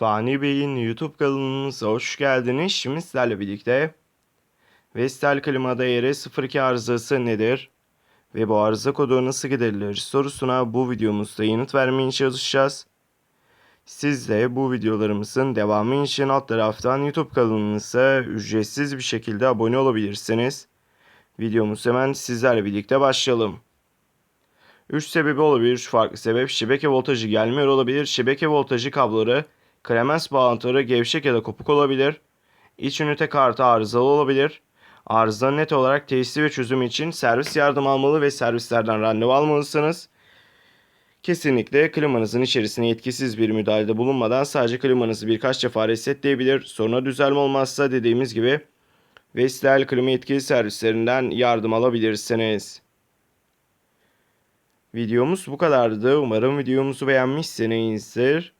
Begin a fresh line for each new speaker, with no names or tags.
Fani Bey'in YouTube kanalımıza hoş geldiniz. Şimdi sizlerle birlikte Vestel klimada yere 02 arızası nedir ve bu arıza kodu nasıl giderilir sorusuna bu videomuzda yanıt vermeye çalışacağız. Siz de bu videolarımızın devamı için alt taraftan YouTube kanalımıza ücretsiz bir şekilde abone olabilirsiniz. Videomuz hemen sizlerle birlikte başlayalım. 3 sebebi olabilir. Üç farklı sebep şebeke voltajı gelmiyor olabilir. Şebeke voltajı kabloları Kremens bağlantıları gevşek ya da kopuk olabilir. İç ünite kartı arızalı olabilir. Arıza net olarak tesisi ve çözümü için servis yardım almalı ve servislerden randevu almalısınız. Kesinlikle klimanızın içerisine yetkisiz bir müdahalede bulunmadan sadece klimanızı birkaç defa resetleyebilir. Sonra düzelme olmazsa dediğimiz gibi Vestel klima yetkili servislerinden yardım alabilirsiniz. Videomuz bu kadardı. Umarım videomuzu beğenmişsinizdir.